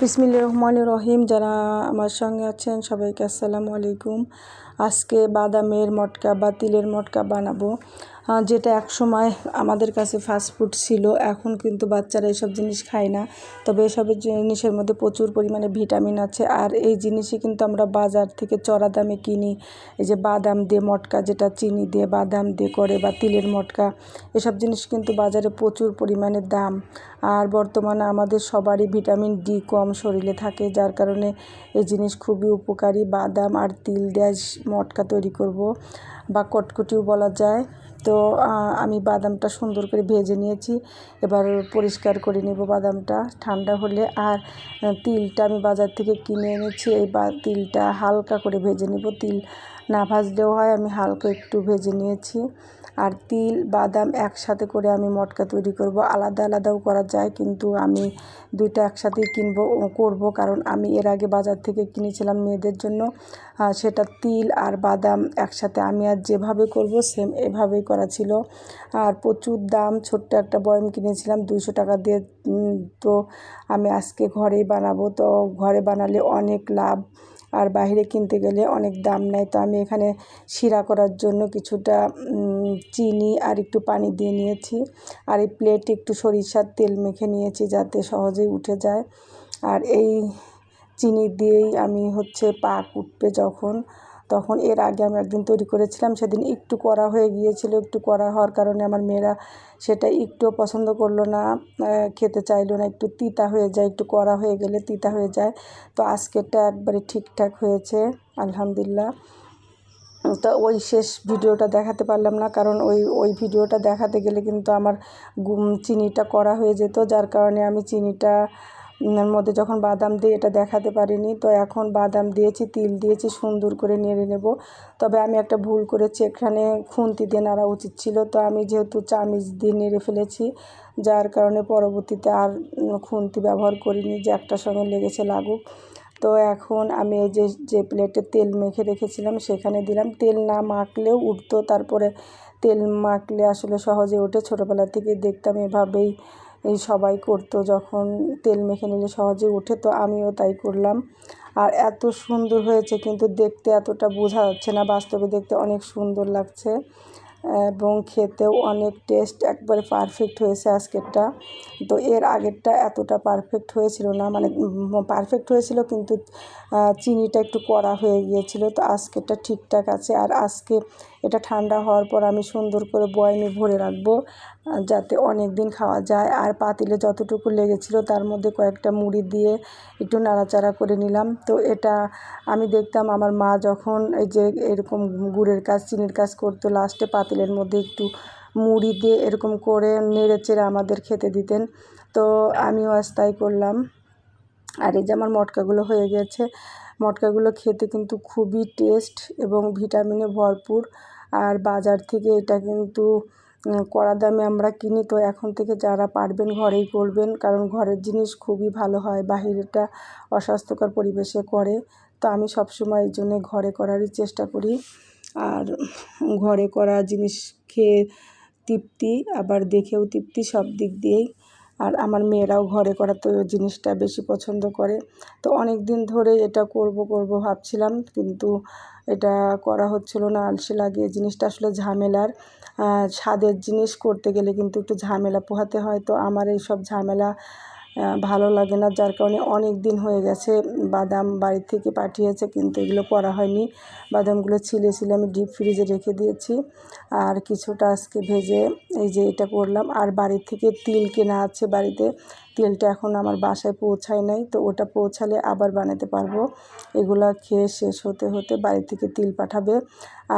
বিসমিল রহমান রহিম যারা আমার সঙ্গে আছেন, সবাইকে আসসালামু আলাইকুম। আজকে বাদামের মটকা বা তিলের মটকা বানাবো। যেটা এক সময় আমাদের কাছে ফাস্টফুড ছিল, এখন কিন্তু বাচ্চারা এসব জিনিস খায় না। তবে এসব জিনিসের মধ্যে প্রচুর পরিমাণে ভিটামিন আছে, আর এই জিনিসই কিন্তু আমরা বাজার থেকে চড়া দামে কিনি। এই যে বাদাম দিয়ে মটকা, যেটা চিনি দিয়ে বাদাম দিয়ে করে, বা তিলের মটকা, এসব জিনিস কিন্তু বাজারে প্রচুর পরিমাণে দাম। আর বর্তমানে আমাদের সবারই ভিটামিন ডি কম শরীরে থাকে, যার কারণে এই জিনিস খুবই উপকারী। বাদাম আর তিল দিয়ে মটকা তৈরি করব, বা কটকুটিও বলা যায়। তো আমি বাদামটা সুন্দর করে ভেজে নিয়েছি। এবার পরিষ্কার করে নেব বাদামটা। ঠান্ডা হলে আর তিলটা আমি বাজার থেকে কিনে এনেছি। এই বা, তিলটা হালকা করে ভেজে নেব। তিল না ভাজলেও হয়, আমি হালকা একটু ভেজে নিয়েছি। আর তিল, বাদাম একসাথে করে আমি মটকা তৈরি করব। আলাদা আলাদাও করা যায়, কিন্তু আমি দুইটা একসাথেই কিনবো করব। কারণ আমি এর আগে বাজার থেকে কিনেছিলাম মেয়েদের জন্য সেটা তিল আর বাদাম একসাথে আমি আর যেভাবে করব, সেম এভাবেই করা ছিল। আর প্রচুর দাম, ছোট্ট একটা বয়ম কিনেছিলাম দুশো টাকা দিয়ে তো আমি আজকে ঘরেই বানাবো। তো ঘরে বানালে অনেক লাভ। আর বাইরে কিনতে গেলে অনেক দাম নেয়। তো আমি এখানে শিরা করার জন্য কিছুটা চিনি আর একটু পানি দিয়ে নিয়েছি। আর এই প্লেটে একটু সরিষার তেল মেখে নিয়েছি যাতে সহজেই উঠে যায়। আর এই চিনি দিয়েই আমি হচ্ছে পাক উঠবে যখন। তখন এর আগে আমি একদিন তৈরি করেছিলাম, সেদিন একটু করা হয়ে গিয়েছিল, একটু করা হওয়ার কারণে আমার মেয়েরা সেটা একটুও পছন্দ করল না খেতে চাইলো না, একটু তিতা হয়ে যায়, একটু করা হয়ে গেলে তিতা হয়ে যায়। তো আজকেরটা একবারে ঠিকঠাক হয়েছে, আলহামদুলিল্লাহ। তো ওই শেষ ভিডিওটা দেখাতে পারলাম না, কারণ ওই ওই ভিডিওটা দেখাতে গেলে কিন্তু আমার চিনিটা করা হয়ে যেত, যার কারণে আমি চিনিটা মধ্যে যখন বাদাম দিয়ে এটা দেখাতে পারিনি, তো এখন বাদাম দিয়েছি, তিল দিয়েছি, সুন্দর করে নেড়ে নেব। তবে আমি একটা ভুল করেছি, এখানে খুন্তি দিয়ে নাড়া উচিত ছিল, তো আমি যেহেতু চামিচ দিয়ে নেড়ে ফেলেছি, যার কারণে পরবর্তীতে আর খুন্তি ব্যবহার করিনি যে একটা সঙ্গে লেগেছে লাগুক। তো এখন আমি এই যে যে প্লেটে তেল মেখে রেখেছিলাম, সেখানে দিলাম। তেল না মাখলেও উঠতো, তারপরে তেল মাখলে আসলে সহজে ওঠে। ছোটোবেলা থেকে দেখতাম এভাবেই এই সবাই করতো যখন তেল মেখে নিলে সহজে ওঠে, তো আমিও তাই করলাম। আর এত সুন্দর হয়েছে কিন্তু দেখতে এতটা বোঝা যাচ্ছে না, বাস্তবে দেখতে অনেক সুন্দর লাগছে এবং খেতেও অনেক টেস্ট একবারে পারফেক্ট হয়েছে আজকেরটা। তো এর আগেরটা এতটা পারফেক্ট হয়েছিল না মানে পারফেক্ট হয়েছিল কিন্তু চিনিটা একটু কড়া হয়ে গিয়েছিল, তো আজকেরটা ঠিকঠাক আছে। আর আজকে এটা ঠান্ডা হওয়ার পর আমি সুন্দর করে বয়ামে ভরে রাখব যাতে অনেক দিন খাওয়া যায়। আর পাতিলে যতটুকু লেগেছিলো তার মধ্যে কয়েকটা মুড়ি দিয়ে একটু নাড়াচাড়া করে নিলাম। তো এটা আমি দেখতাম আমার মা যখন এই যে এরকম গুড়ের কাজ, চিনির কাজ করতো লাস্টে পাতিলের মধ্যে একটু মুড়ি দিয়ে এরকম করে নেড়ে চেড়ে আমাদের খেতে দিতেন। তো আমিও আজ তাই করলাম। আর এই যে আমার মটকাগুলো হয়ে গেছে। মটকাগুলো খেতে কিন্তু খুবই টেস্ট এবং ভিটামিনে ভরপুর। আর বাজার থেকে এটা কিন্তু কড়া দামে আমরা কিনি। তো এখন থেকে যারা পারবেন ঘরেই করবেন, কারণ ঘরের জিনিস খুবই ভালো হয় বাহিরেটা অস্বাস্থ্যকর পরিবেশে করে। তো আমি সবসময় এই জন্যে ঘরে করারই চেষ্টা করি। আর ঘরে করা জিনিস খেয়ে তৃপ্তি, আবার দেখেও তৃপ্তি সব দিক দিয়েই। আর আমার মেয়েরাও ঘরে করা তো জিনিসটা বেশি পছন্দ করে। তো অনেক দিন ধরে এটা করব করব ভাবছিলাম, কিন্তু এটা করা হচ্ছিল না, আলসে লাগিয়ে জিনিসটা আসলে ঝামেলার। স্বাদের জিনিস করতে গেলে কিন্তু একটু ঝামেলা পোহাতে হয়। তো আমার এই সব ঝামেলা ভালো লাগে না, যার কারণে অনেক দিন হয়ে গেছে, বাদাম বাড়ি থেকে পাঠিয়েছে, কিন্তু এগুলো করা হয়নি। বাদামগুলো ছিলে ছিলে আমি ডিপ ফ্রিজে রেখে দিয়েছি। আর কিছুটা আজকে ভেজে এই যে এটা করলাম। আর বাড়ির থেকে তিল কেনা আছে বাড়িতে, তেলটা এখন আমার বাসায় পৌঁছায় নাই, তো ওটা পৌঁছালে আবার বানাতে পারব। এগুলা খেয়ে শেষ হতে হতে বাড়ি থেকে তিল পাঠাবে।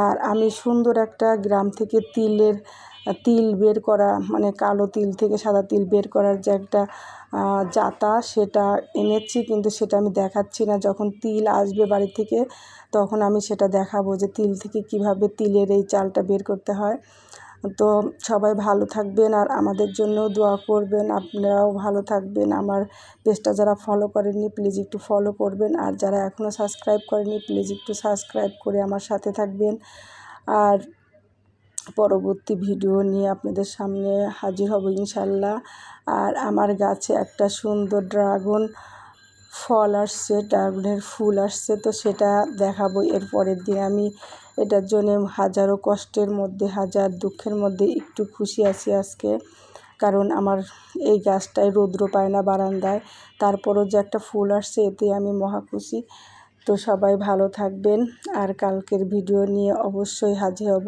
আর আমি সুন্দর একটা গ্রাম থেকে তিলের তিল বের করা মানে কালো তিল থেকে সাদা তিল বের করার যে একটা জাতা সেটা এনেছি কিন্তু সেটা আমি দেখাচ্ছি না। যখন তিল আসবে বাড়ি থেকে, তখন আমি সেটা দেখাবো যে তিল থেকে কীভাবে তিলের এই চালটা বের করতে হয়। তো সবাই ভালো থাকবেন আর আমাদের জন্য দোয়া করবেন, আপনারাও ভালো থাকবেন। আমার পেজটা যারা ফলো করেননি প্লিজ একটু ফলো করবেন। আর যারা এখনও সাবস্ক্রাইব করেনি প্লিজ একটু সাবস্ক্রাইব করে আমার সাথে থাকবেন। আর পরবর্তী ভিডিও নিয়ে আপনাদের সামনে হাজির হব ইনশাল্লাহ। আর আমার গাছে একটা সুন্দর ড্রাগন ফল আসছে, ড্রাগনের ফুল আসছে, তো সেটা দেখাবো। এর পরের দিন আমি এটার জন্য হাজারো কষ্টের মধ্যে, হাজার দুঃখের মধ্যে একটু খুশি আছি আজকে। কারণ আমার এই গাছটায় রৌদ্র পায় না বারান্দায়। তারপরও যে একটা ফুল আসছে, এতে আমি মহা খুশি। তো সবাই ভালো থাকবেন। আর কালকের ভিডিও নিয়ে অবশ্যই হাজির হব।